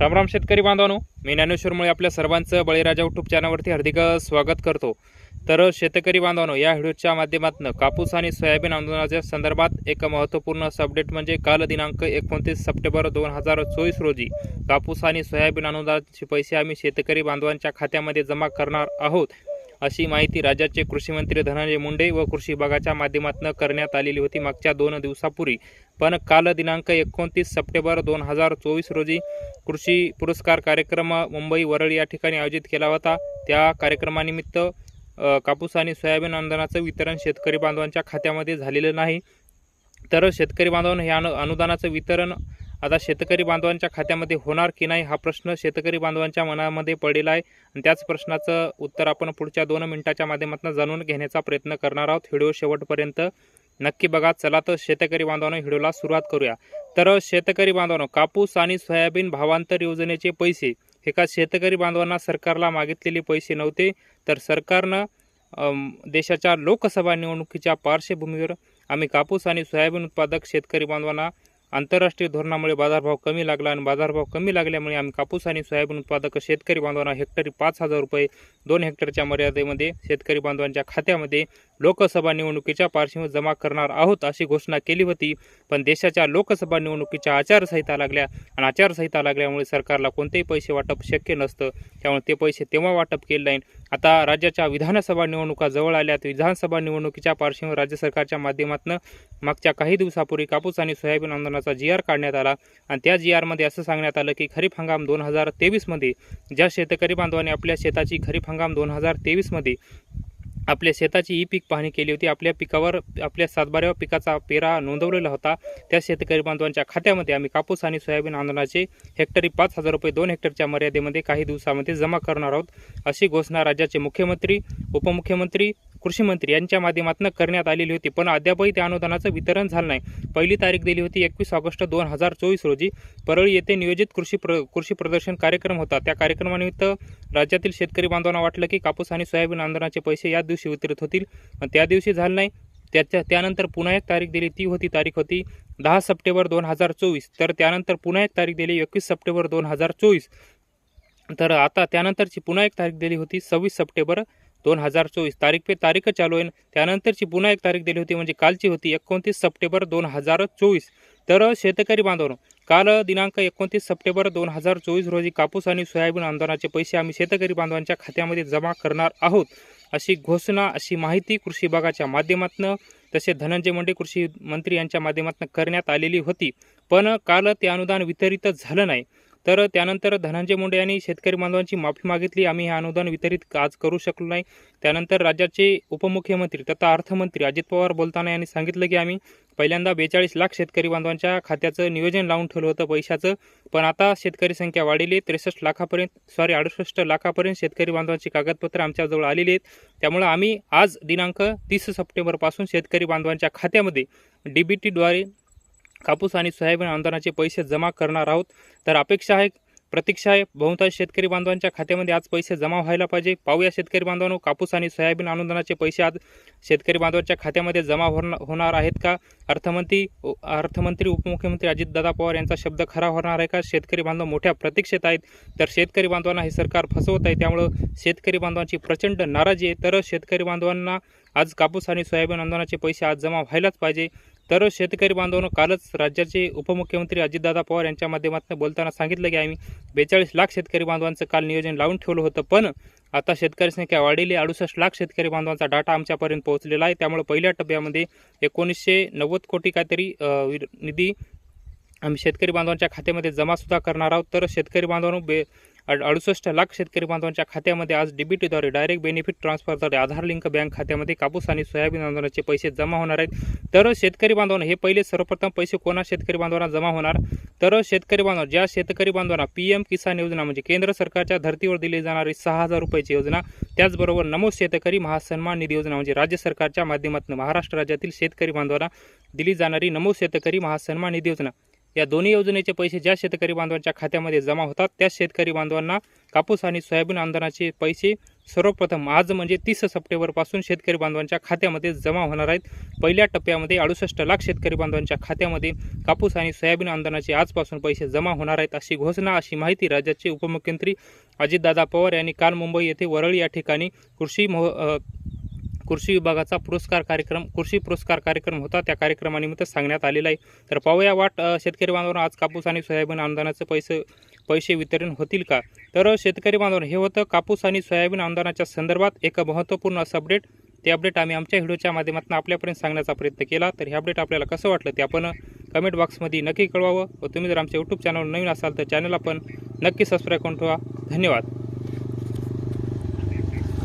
रामराम शेतकरी बांधवानो मी ज्ञानेश्वरमुळे आपल्या सर्वांचं बळीराजा युट्यूब चॅनलवरती हार्दिक स्वागत करतो. तर शेतकरी बांधवानो या व्हिडिओच्या माध्यमातून कापूस आणि सोयाबीन आंदोलनाच्या संदर्भात एक महत्त्वपूर्ण अपडेट म्हणजे काल दिनांक एकोणतीस सप्टेंबर दोन हजार चोवीस रोजी कापूस आणि सोयाबीन अनुदानाचे पैसे आम्ही शेतकरी बांधवांच्या खात्यामध्ये जमा करणार आहोत. अशी माहिती राज्याचे कृषीमंत्री धनंजय मुंडे व कृषी विभागाच्या माध्यमातून करण्यात आलेली होती. मागच्या दोन दिवसापूर्वी. पण काल दिनांक एकोणतीस सप्टेंबर दोन हजार चोवीस रोजी कृषी पुरस्कार कार्यक्रम मुंबई वरळी या ठिकाणी आयोजित केला होता. त्या कार्यक्रमानिमित्त कापूस आणि सोयाबीन अनुदानाचं वितरण शेतकरी बांधवांच्या खात्यामध्ये झालेलं नाही. तर शेतकरी बांधवांना हे अनु अनुदानाचं वितरण आता शेतकरी बांधवांच्या खात्यामध्ये होणार की नाही हा प्रश्न शेतकरी बांधवांच्या मनामध्ये पडलेला आहे. आणि त्याच प्रश्नाचं उत्तर आपण पुढच्या दोन मिनिटाच्या माध्यमातून जाणून घेण्याचा प्रयत्न करणार आहोत. व्हिडिओ शेवटपर्यंत नक्की बघा. चला तर शेतकरी बांधवांनो व्हिडिओला सुरुवात करूया. तर शेतकरी बांधवांनो कापूस आणि सोयाबीन भावांतर योजनेचे पैसे. हे का शेतकरी बांधवांना सरकारला मागितलेले पैसे नव्हते. तर सरकारनं देशाच्या लोकसभा निवडणुकीच्या पार्श्वभूमीवर आम्ही कापूस आणि सोयाबीन उत्पादक शेतकरी बांधवांना आंतरराष्ट्रीय धोरणामुळे बाजारभाव कमी लागला आणि बाजारभाव कमी लागल्यामुळे आम्ही कापूस आणि सोयाबीन उत्पादक शेतकरी बांधवांना हेक्टरी पाच हजार रुपये दोन हेक्टरच्या मर्यादेमध्ये शेतकरी बांधवांच्या खात्यामध्ये लोकसभा निवडणुकीच्या पार्श्वभूमीवर जमा करणार आहोत अशी घोषणा केली होती. पण देशाच्या लोकसभा निवडणुकीच्या आचारसंहिता लागल्या आणि आचारसंहिता लागल्यामुळे सरकारला कोणतेही पैसे वाटप शक्य नसतं. त्यामुळे ते पैसे तेव्हा वाटप केले नाही आता राज्याच्या विधानसभा निवडणुका जवळ आल्यात विधानसभा निवडणुकीच्या पार्श्वभूमीवर राज्य सरकारच्या माध्यमातून मागच्या काही दिवसापूर्वी कापूस आणि सोयाबीन आंदोलनाचा जी आर काढण्यात आला. आणि त्या जी आरमध्ये असं सांगण्यात आलं की खरीप हंगाम दोन हजार तेवीसमध्ये ज्या शेतकरी बांधवांनी आपल्या शेताची खरीप हंगाम दोन हजार तेवीसमध्ये आपल्या शेताची ई पीक पाहणी केली होती. आपल्या पिकावर आपल्या सातबाऱ्यावर पिकाचा पेरा नोंदवलेला होता. त्या शेतकरी बांधवांच्या खात्यामध्ये आम्ही कापूस आणि सोयाबीन आंदोलनाचे हेक्टरी पाच हजार रुपये दोन हेक्टरच्या मर्यादेमध्ये काही दिवसामध्ये जमा करणार आहोत अशी घोषणा राज्याचे मुख्यमंत्री उपमुख्यमंत्री कृषी मंत्री यांच्या माध्यमातून करण्यात आलेली होती पण अद्यापही त्या अनुदानाचं वितरण झालं नाही. पहिली तारीख दिली होती एकवीस ऑगस्ट दोन हजार चोवीस रोजी. परळी येथे नियोजित कृषी प्र कृषी प्रदर्शन कार्यक्रम होता. त्या कार्यक्रमानिमित्त राज्यातील शेतकरी बांधवांना वाटलं की कापूस आणि सोयाबीन आंदोलनाचे पैसे याच दिवशी वितरित होतील पण त्या दिवशी झालं नाही. त्याच्या त्यानंतर पुन्हा एक तारीख दिली. ती होती तारीख होती दहा सप्टेंबर दोन हजार चोवीस. तर त्यानंतर पुन्हा एक तारीख दिली एकवीस सप्टेंबर दोन हजार चोवीस. तर आता त्यानंतरची पुन्हा एक तारीख दिली होती सव्वीस सप्टेंबर दोन हजार चोवीस तारीख पे तारीख चालू आहे त्यानंतरची पुन्हा एक तारीख दिली होती म्हणजे कालची होती एकोणतीस सप्टेंबर दोन हजार चोवीस. तर शेतकरी बांधवांनो काल दिनांक एकोणतीस सप्टेंबर दोन हजार चोवीस रोजी कापूस आणि सोयाबीन आंदोलनाचे पैसे आम्ही शेतकरी बांधवांच्या खात्यामध्ये जमा करणार आहोत अशी घोषणा अशी माहिती कृषी विभागाच्या माध्यमातून तसे धनंजय मुंडे कृषी मंत्री यांच्या माध्यमातून करण्यात आलेली होती. पण काल ते अनुदान वितरितच झालं नाही. तर त्यानंतर धनंजय मुंडे यांनी शेतकरी बांधवांची माफी मागितली. आम्ही हे अनुदान वितरित आज करू शकलो नाही. त्यानंतर राज्याचे उपमुख्यमंत्री तथा अर्थमंत्री अजित पवार बोलताना यांनी सांगितलं की आम्ही पहिल्यांदा बेचाळीस लाख शेतकरी बांधवांच्या खात्याचं नियोजन लावून ठेवलं होतं पैशाचं. पण आता शेतकरी संख्या वाढलेली आहे त्रेसष्ट लाखापर्यंत सॉरी अडुसष्ट लाखापर्यंत शेतकरी बांधवांची कागदपत्र आमच्याजवळ आलेली आहेत. त्यामुळं आम्ही आज दिनांक तीस सप्टेंबरपासून शेतकरी बांधवांच्या खात्यामध्ये डी बी टीद्वारे कापूस आणि सोयाबीन अनुदानाचे पैसे जमा करणार आहोत. तर अपेक्षा आहे प्रतीक्षा आहे बहुतांश शेतकरी बांधवांच्या खात्यामध्ये आज पैसे जमा व्हायला पाहिजे. पाहूया शेतकरी बांधवांनो कापूस आणि सोयाबीन अनुदानाचे पैसे आज शेतकरी बांधवांच्या खात्यामध्ये जमा होणार होणार आहेत का? अर्थमंत्री अर्थमंत्री उपमुख्यमंत्री अजितदादा पवार यांचा शब्द खरा होणार आहे का? शेतकरी बांधव मोठ्या प्रतीक्षेत आहेत. तर शेतकरी बांधवांना हे सरकार फसवत आहे त्यामुळं शेतकरी बांधवांची प्रचंड नाराजी आहे. तर शेतकरी बांधवांना आज कापूस आणि सोयाबीन अनुदानाचे पैसे आज जमा व्हायलाच पाहिजे. तर शेतकरी बांधवांनो कालच राज्याचे उपमुख्यमंत्री अजितदादा पवार यांच्या माध्यमातून बोलताना सांगितलं की आम्ही बेचाळीस लाख शेतकरी बांधवांचं काल नियोजन लावून ठेवलं होतं पण आता शेतकरी संख्या वाढलेली अडुसष्ट लाख शेतकरी बांधवांचा डाटा आमच्यापर्यंत पोहोचलेला आहे. त्यामुळे पहिल्या टप्प्यामध्ये एकोणीसशे नव्वद कोटी काहीतरी विर- निधी आम्ही शेतकरी बांधवांच्या खात्यामध्ये जमासुद्धा करणार आहोत. तर शेतकरी बांधवांनो बे अडुसष्ट लाख शेतकरी बांधवांच्या खात्यामध्ये आज डीबीटीद्वारे डायरेक्ट बेनिफिट ट्रान्सफरद्वारे आधार लिंक बँक खात्यामध्ये कापूस आणि सोयाबीन आंदोलनाचे पैसे जमा होणार आहेत. तर शेतकरी बांधवांना हे पहिले सर्वप्रथम पैसे कोणा शेतकरी बांधवांना जमा होणार? तर शेतकरी बांधव ज्या शेतकरी बांधवांना पी एम किसान योजना म्हणजे केंद्र सरकारच्या धर्तीवर दिली जाणारी सहा हजार रुपयाची योजना त्याचबरोबर नमो शेतकरी महासन्मान निधी योजना म्हणजे राज्य सरकारच्या माध्यमातून महाराष्ट्र राज्यातील शेतकरी बांधवांना दिली जाणारी नमो शेतकरी महासन्मान निधी योजना. या दोन्ही योजनेचे पैसे ज्या शेतकरी बांधवांच्या खात्यामध्ये जमा होतात त्या शेतकरी बांधवांना कापूस आणि सोयाबीन आंदोलनाचे पैसे सर्वप्रथम आज म्हणजे तीस सप्टेंबरपासून शेतकरी बांधवांच्या खात्यामध्ये जमा होणार आहेत. पहिल्या टप्प्यामध्ये अडुसष्ट लाख शेतकरी बांधवांच्या खात्यामध्ये कापूस आणि सोयाबीन आंदोलनाचे आजपासून पैसे जमा होणार आहेत अशी घोषणा अशी माहिती राज्याचे उपमुख्यमंत्री अजितदादा पवार यांनी काल मुंबई येथे वरळी या ठिकाणी कृषी महो कृषी विभागाचा पुरस्कार कार्यक्रम कृषी पुरस्कार कार्यक्रम होता. त्या कार्यक्रमानिमित्त सांगण्यात आलेला आहे. तर पाहूया वाट शेतकरी बांधवांना आज कापूस आणि सोयाबीन अनुदानाचे पैसे पैसे वितरण होतील का? तर शेतकरी बांधवांना हे होतं कापूस आणि सोयाबीन अनुदानाच्या संदर्भात एक महत्त्वपूर्ण असं अपडेट. ते अपडेट आम्ही आमच्या व्हिडिओच्या माध्यमातून आपल्यापर्यंत सांगण्याचा प्रयत्न केला. तर हे अपडेट आपल्याला कसं वाटलं ते आपण कमेंट बॉक्समध्ये नक्की कळवावं. व तुम्ही जर आमच्या यूट्यूब चॅनल नवीन असाल तर चॅनल आपण नक्की सबस्क्राईब करून ठेवा. धन्यवाद.